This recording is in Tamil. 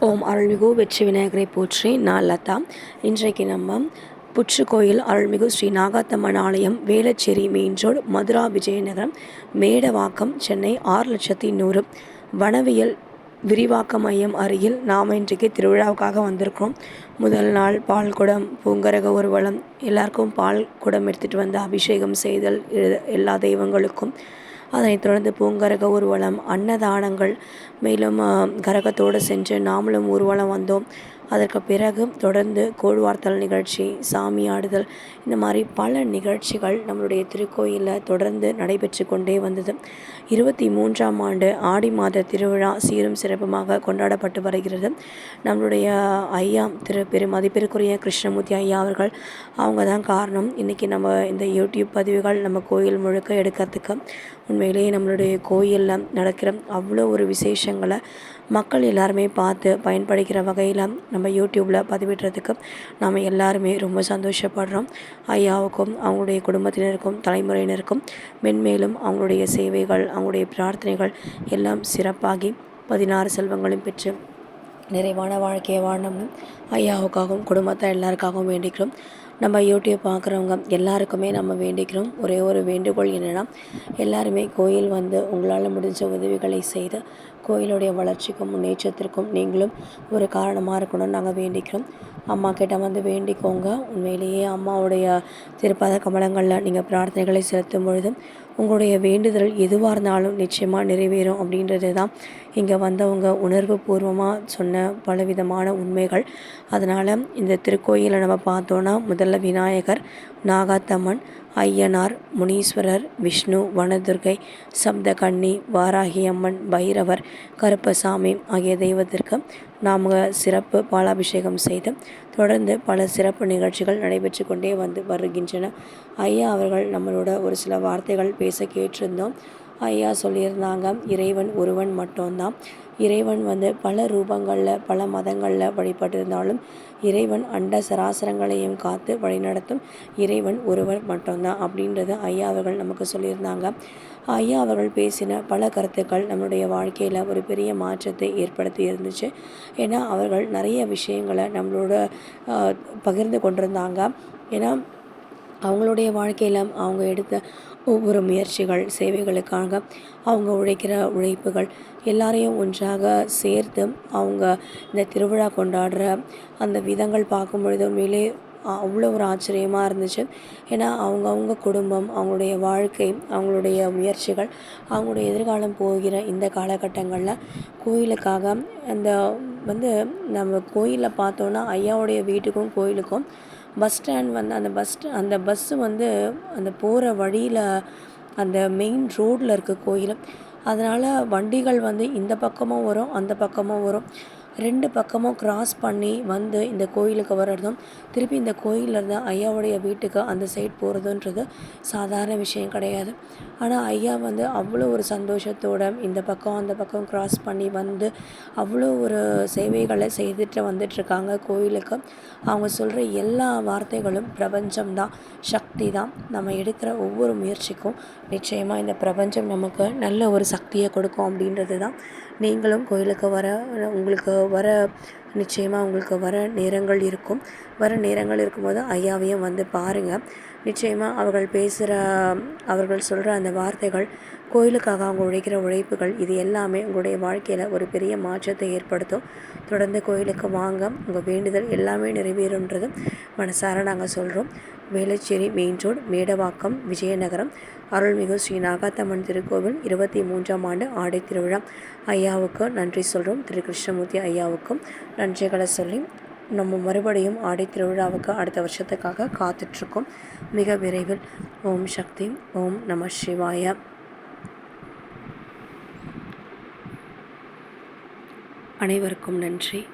ஓம் அருள்மிகு வெற்றி விநாயகரை போற்றி நான் லதா. இன்றைக்கு நம்ம புற்று கோயில் அருள்மிகு ஸ்ரீ நாகாத்தம்மன் ஆலயம் வேளச்சேரி மெயின் ரோடு மதுரா விஜயநகரம் மேடவாக்கம் சென்னை ஆறு லட்சத்தி நூறு. வனவியல் விரிவாக்க மையம் அருகில் நாம் இன்றைக்கு திருவிழாவுக்காக வந்திருக்கிறோம். முதல் நாள் பால் குடம் பூங்கரக ஊர்வலம் எல்லாருக்கும் பால் குடம் எடுத்துகிட்டு வந்து அபிஷேகம் செய்தல் எ- எல்லா தெய்வங்களுக்கும் அதனைத் தொடர்ந்து பூங்கரக ஊர்வலம் அன்னதானங்கள் மேலும் கரகத்தோடு சென்று நாமளும் ஊர்வலம் வந்தோம். அதற்கு பிறகு தொடர்ந்து கோழ்வார்த்தல் நிகழ்ச்சி சாமி ஆடுதல் இந்த மாதிரி பல நிகழ்ச்சிகள் நம்மளுடைய திருக்கோயிலில் தொடர்ந்து நடைபெற்று கொண்டே வந்தது. இருபத்தி மூன்றாம் ஆண்டு ஆடி மாத திருவிழா சீரும் சிறப்புமாக கொண்டாடப்பட்டு வருகிறது. நம்மளுடைய ஐயா திரு பெரு மதிப்பிற்குரிய கிருஷ்ணமூர்த்தி ஐயா அவர்கள் அவங்க தான் காரணம். இன்றைக்கி நம்ம இந்த யூடியூப் பதிவுகள் நம்ம கோயில் முழுக்க எடுக்கிறதுக்கு உண்மையிலேயே நம்மளுடைய கோயிலில் நடக்கிற அவ்வளோ ஒரு விசேஷங்களை மக்கள் எல்லாருமே பார்த்து பயன்படுகிற வகையில் நம்ம யூடியூப்பில் பதிவிடுறதுக்கு நாம் எல்லாருமே ரொம்ப சந்தோஷப்படுறோம். ஐயாவுக்கும் அவங்களுடைய குடும்பத்தினருக்கும் தலைமுறையினருக்கும் மென்மேலும் அவங்களுடைய சேவைகள் அவங்களுடைய பிரார்த்தனைகள் எல்லாம் சிறப்பாகி பதினாறு செல்வங்களும் பெற்று நிறைவான வாழ்க்கையை வாழணும்னு ஐயாவுக்காகவும் குடும்பத்தை எல்லாருக்காகவும் வேண்டிக்கிறோம். நம்ம யூடியூப் பார்க்குறவங்க எல்லாருக்குமே நம்ம வேண்டிக்கிறோம். ஒரே ஒரு வேண்டுகோள் என்னென்னா எல்லாருமே கோயில் வந்து உங்களால் முடிஞ்ச உதவிகளை செய்து கோயிலுடைய வளர்ச்சிக்கும் முன்னேற்றத்திற்கும் நீங்களும் ஒரு காரணமாக இருக்கணும்னு நாங்கள் வேண்டிக்கிறோம். அம்மா கிட்ட வந்து வேண்டிக்கோங்க. உண்மையிலேயே அம்மாவுடைய திருப்பத கமலங்களில் நீங்கள் பிரார்த்தனைகளை செலுத்தும் பொழுது உங்களுடைய வேண்டுதல் எதுவாக இருந்தாலும் நிச்சயமாக நிறைவேறும் அப்படின்றது தான் இங்கே வந்தவங்க உணர்வு பூர்வமாக சொன்ன பலவிதமான உண்மைகள். அதனால் இந்த திருக்கோயிலை நம்ம பார்த்தோன்னா முதல்ல விநாயகர் நாகாத்தம்மன் ஐயனார் முனீஸ்வரர் விஷ்ணு வனதுர்கை சப்தகன்னி வாராகி அம்மன் பைரவர் கருப்பசாமி ஆகிய தெய்வத்திற்கு நாம் சிறப்பு பாலாபிஷேகம் செய்து தொடர்ந்து பல சிறப்பு நிகழ்ச்சிகள் நடைபெற்று கொண்டே வந்து வருகின்றன. ஐயா அவர்கள் நம்மளோட ஒரு சில வார்த்தைகள் பேச கேட்டிருந்தோம். ஐயா சொல்லியிருந்தாங்க இறைவன் ஒருவன் மட்டும்தான். இறைவன் வந்து பல ரூபங்களில் பல மதங்களில் வழிபட்டிருந்தாலும் இறைவன் அண்ட சராசரங்களையும் காத்து வழிநடத்தும் இறைவன் ஒருவர் மட்டும்தான் அப்படின்றது ஐயா அவர்கள் நமக்கு சொல்லியிருந்தாங்க. ஐயா அவர்கள் பேசின பல கருத்துக்கள் நம்மளுடைய வாழ்க்கையில் ஒரு பெரிய மாற்றத்தை ஏற்படுத்தி இருந்துச்சு. ஏன்னா அவர்கள் நிறைய விஷயங்களை நம்மளோட பகிர்ந்து கொண்டிருந்தாங்க. ஏன்னா அவங்களுடைய வாழ்க்கையில் அவங்க எடுத்த ஒவ்வொரு முயற்சிகள் சேவைகளுக்காக அவங்க உழைக்கிற உழைப்புகள் எல்லாரையும் ஒன்றாக சேர்த்து அவங்க இந்த திருவிழா கொண்டாடுற அந்த விதங்கள் பார்க்கும் பொழுது உண்மையிலே அவ்வளோ ஒரு ஆச்சரியமாக இருந்துச்சு. ஏன்னா அவங்கவுங்க குடும்பம் அவங்களுடைய வாழ்க்கை அவங்களுடைய முயற்சிகள் அவங்களுடைய எதிர்காலம் போகிற இந்த காலகட்டங்களில் கோயிலுக்காக அந்த வந்து நம்ம கோயிலில் பார்த்தோன்னா ஐயாவுடைய வீட்டுக்கும் கோயிலுக்கும் பஸ் ஸ்டாண்ட் வந்து அந்த பஸ் அந்த பஸ்ஸு வந்து அந்த போகிற வழியில் அந்த மெயின் ரோட்டில் இருக்க கோயில். அதனால் வண்டிகள் வந்து இந்த பக்கமும் வரும் அந்த பக்கமும் வரும். ரெண்டு பக்கமும் கிராஸ் பண்ணி வந்து இந்த கோயிலுக்கு வர்றதும் திருப்பி இந்த கோயில்ல ஐயாவுடைய வீட்டுக்கு அந்த சைட் போகிறதுன்றது சாதாரண விஷயம் கிடையாது. ஆனால் ஐயா வந்து அவ்வளோ ஒரு சந்தோஷத்தோட இந்த பக்கம் அந்த பக்கம் கிராஸ் பண்ணி வந்து அவ்வளோ ஒரு சேவைகளை செய்துட்டு வந்துட்டுருக்காங்க கோயிலுக்கு. அவங்க சொல்கிற எல்லா வார்த்தைகளும் பிரபஞ்சம்தான் சக்தி தான். நம்ம எடுக்கிற ஒவ்வொரு முயற்சிக்கும் நிச்சயமாக இந்த பிரபஞ்சம் நமக்கு நல்ல ஒரு சக்தியை கொடுக்கும் அப்படின்றது தான். நீங்களும் கோயிலுக்கு வர உங்களுக்கு வர நிச்சயமாக உங்களுக்கு வர நேரங்கள் இருக்கும். வர நேரங்கள் இருக்கும்போது ஐயாவையும் வந்து பாருங்கள் நிச்சயமாக அவர்கள் பேசுகிற அவர்கள் சொல்கிற அந்த வார்த்தைகள் கோயிலுக்காக அவங்க உழைக்கிற உழைப்புகள் இது எல்லாமே உங்களுடைய வாழ்க்கையில் ஒரு பெரிய மாற்றத்தை ஏற்படுத்தும். தொடர்ந்து கோயிலுக்கு வாங்க. உங்கள் வேண்டுதல் எல்லாமே நிறைவேறுன்றது மனசார நாங்கள் சொல்கிறோம் வேளச்சேரி மெயின் ரோடு மேடவாக்கம் விஜயநகரம். அருள்மிகு ஸ்ரீ நாகாத்தம்மன் திருக்கோவில் இருபத்தி மூன்றாம் ஆண்டு ஆடை திருவிழா. ஐயாவுக்கு நன்றி சொல்கிறோம் திரு கிருஷ்ணமூர்த்தி ஐயாவுக்கும் நன்றிகளை சொல்லி நம்ம மறுபடியும் ஆடை திருவிழாவுக்கு அடுத்த வருஷத்துக்காக காத்துட்ருக்கோம். மிக விரைவில். ஓம் சக்தி ஓம் நம சிவாய. அனைவருக்கும் நன்றி.